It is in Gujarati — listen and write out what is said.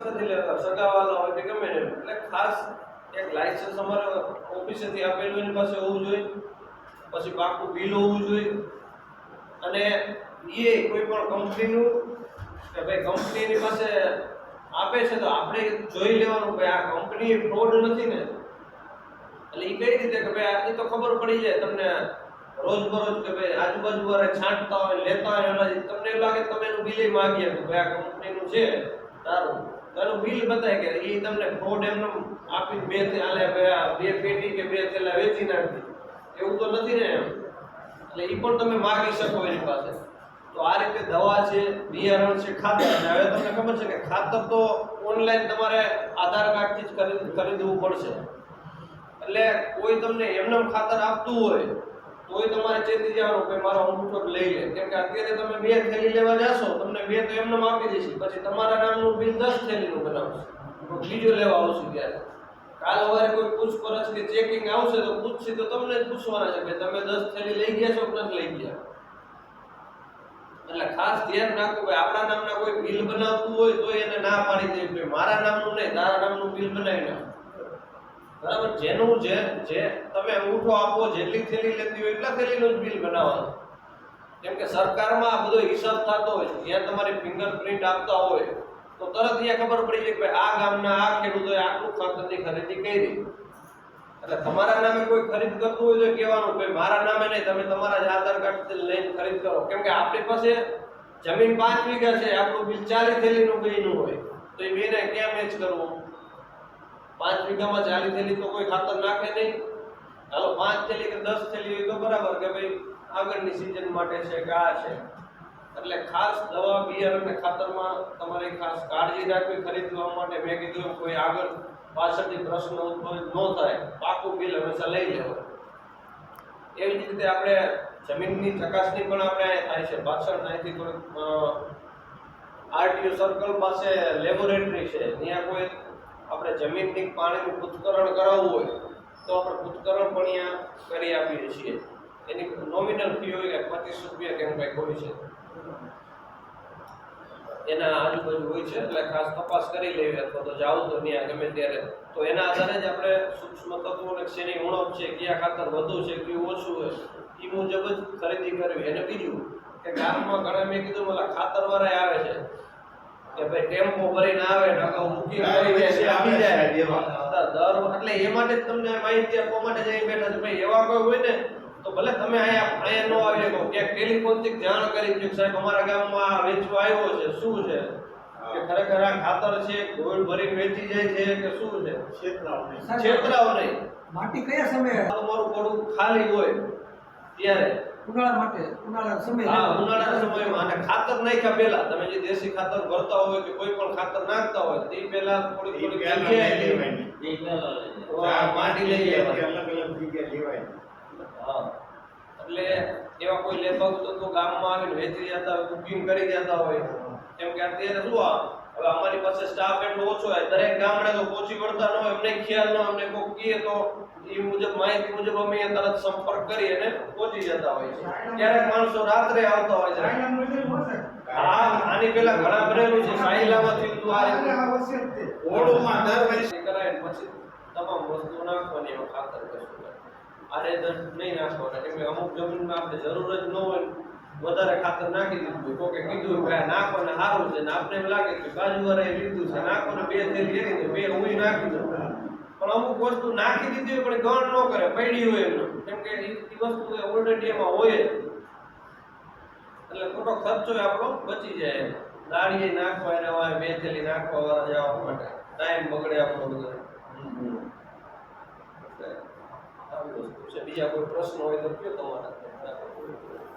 નથી લેતા. સગાવાલા હોય કે ગમે તેમ એટલે ખાસ એક લાયસન્સ અમારે ઓફિસેથી આપેલું એની પાસે હોવું જોઈએ. પછી પાકું બિલ હોવું જોઈએ. અને એ કોઈ પણ કંપનીનું કે ભાઈ કંપનીની પાસે આપે છે તો આપણે જોઈ લેવાનું કે આ કંપની ફ્રોડ નથી ને. એટલે એ કઈ રીતે કે ભાઈ એ તો ખબર પડી જાય તમને રોજ બરોજ કે ભાઈ આજુબાજુ વાળા છાંટતા હોય, લેતા હોય, એના તમને એવું લાગે તમે એનું બિલ માંગીએ કે ભાઈ આ કંપનીનું છે તો એનું બિલ બતાય કે એ તમને ફ્રોડ એમને આપી બે આલે બે પેટી કે બે થેલા વેચી નાખી એવું તો નથી ને એમ. એટલે એ પણ તમે માગી શકો એની પાસે. તો આ રીતે દવા છે બિયારણ છે, ખાતર છે. હવે તમને ખબર છે કે ખાતર તો ઓનલાઈન તમારે આધાર કાર્ડથી જ ખરીદ ખરીદવું પડશે. એટલે કોઈ તમને એમને ખાતર આપતું હોય તોય તમારે ચેતી જવાનું કે મારો અંગૂઠો લઈ લે. કેમ કે અત્યારે તમે બે થેલી લેવા જાશો, તમને બે તો એમને આપી દેશે. પછી તમારા નામનું બિલ દસ થેલીનું બનાવશે. બીજો લેવા આવશે ત્યારે. કાલ સવારે કોઈ પૂછપરછ કે ચેકિંગ આવશે તો પૂછશે તો તમને જ પૂછવાના છે કે તમે દસ થેલી લઈ ગયા છો કે લઈ ગયા. એટલે ખાસ ધ્યાન રાખવું કે આપણા નામના કોઈ બિલ બનાવતું હોય તો એને ના પાડી દેવી મારા નામનું નહીં, તારા નામનું બિલ બનાવી નાખ. બરાબર? જેનું જે જે તમે અંગૂઠો આપો, જેટલી થેલી લેતી હોય એટલા થેલીનું જ બિલ બનાવવાનું. કેમ કે સરકારમાં આ બધો હિસાબ થતો હોય છે. જ્યાં તમારી ફિંગરપ્રિન્ટ આપતા હોય, તો તરત અહીંયા ખબર પડી જાય કે આ ગામના આ ખેડૂતોએ આટલું ખાતરની ખરીદી કરી. એટલે તમારા નામે કોઈ ખરીદ કરતું હોય તો કહેવાનું કે મારા નામે નહીં, તમે તમારા જ આધાર કાર્ડ લઈને ખરીદ કરો. કેમ કે આપણી પાસે જમીન પાંચ વીઘા છે, આપણું બિલ ચાલી થેલીનું બેયનું હોય. તો એ બેને ક્યાં મેચ કરવું? પાંચ વીઘામાં ચાલી થેલી તો કોઈ ખાતર નાખે નહીં. હાલો, પાંચ થેલી કે દસ થેલી હોય તો બરાબર કે ભાઈ આગળની સિઝન માટે છે કે આ છે. એટલે ખાસ દવા, બિયારણ અને ખાતરમાં તમારે ખાસ કાળજી રાખવી, ખરીદવા માટે મેં કીધું કોઈ આગળ પાછળથી પ્રશ્ન ઉદ્ભવિત ન થાય, પાકું બિલ હંમેશા લઈ લેવું. એવી જ રીતે આપણે જમીનની ચકાસણી પણ આપણે થાય છે. પાછળ અહીંથી થોડીક આરટીઓ સર્કલ પાસે લેબોરેટરી છે. ત્યાં કોઈ આપણે જમીનની પાણીનું પૃથ્થકરણ કરાવવું હોય, તો આપણે પૃથ્થકરણ પણ અહીંયા કરી આપીએ છીએ. એની નોમિનલ ફી હોય કે પચીસ રૂપિયા કેમ કંઈક હોય છે. એના આજુબાજુ હોય છે, એટલે ખાસ તપાસ કરી લેવી અથવા તો જાવ તો ત્યાં ગમે ત્યારે. તો એના આધારે જ આપણે સૂક્ષ્મ તત્વો અને શેની ઉણપ છે, કયા ખાતર વધુ છે, કયું ઓછું હોય, એ મુજબ જ ખરીદી કરવી. અને બીજું કે ગામમાં ઘણા મેં કીધું, ઓલા ખાતર વાળા આવે છે. કે ભાઈ ટેમ્પો ભરીને આવે ને અગાઉ બુકિંગ દર એટલે એ માટે તમને માહિતી આપવા માટે જઈ બેઠા છે. ભાઈ એવા કોઈ હોય ને તો ભલે તમે અહીંયા અહીંયા ન આવી શકો ક્યાંક ટેલિફોનથી જાણ કરી કે સાહેબ અમારા ગામમાં આ વેચવા આવ્યો છે. શું છે? કે ખરેખર આ ખાતર છે ગોળ ભરી વેચી જાય છે કે શું છે? છેતરાવ નહીં. માટી કયા સમયે? તમારું પડું ખાલી હોય ત્યારે. ઉનાળા માટે ઉનાળા સમય. હા ઉનાળાના સમયમાં નાખ્યા પહેલા. તમે જે દેશી ખાતર ભરતા હોય કે કોઈ પણ ખાતર નાખતા હોય તે પહેલા થોડી થોડી જગ્યાએ માટી લઈ લેવાની. હા. એટલે એવા કોઈ લેખક તો ગામમાં આવીને વેચી જતા હોય બુકિંગ કરી જતા હોય. એમ કે અત્યારે શું આ? હવે અમારી પાસે સ્ટાફ એટલો ઓછો હોય દરેક ગામડે તો પહોંચી વળતા ન હોય અમને ખ્યાલ ન હોય, અમને કોઈ કહીએ તો એ મુજબ માહિતી મુજબ અમે તરત સંપર્ક કરી અને પહોંચી જતા હોય છે. ક્યારેક માણસો રાત્રે આવતા હોય છે. આની પેલા ઘણા ભરેલું છે સાહિલામાં થયું હતું આ ઓળુમાં દર વર્ષે કરાય પછી તમામ વસ્તુ નાખવાની એમાં ખાતર કશું આરે દર નહીં નાખવાના કેમ કે અમુક જમીનમાં આપણે જરૂર જ ન હોય વધારે ખાતર નાખી દીધું. કોકે કીધું કે નાખવાને સારું છે ને આપણે એમ લાગે કે બાજુવાળાએ લીધું છે નાખવાને બે તેલ એની દે, બે હું નાખી દઉં. પણ અમુક વસ્તુ નાખી દીધી હોય પણ ગણ ન કરે પડી હોય એમનું કેમ કે એ એ વસ્તુ ઓલરેડી એમાં હોય જ. ખોટો ખર્ચો આપણો બચી જાય. દાળીએ નાખવા એને હોય બે થેલી નાખવા વાળા જવા માટે. ટાઈમ બગડે આપણો બધો. બીજા કોઈ પ્રશ્ન હોય તો કયો તમારા?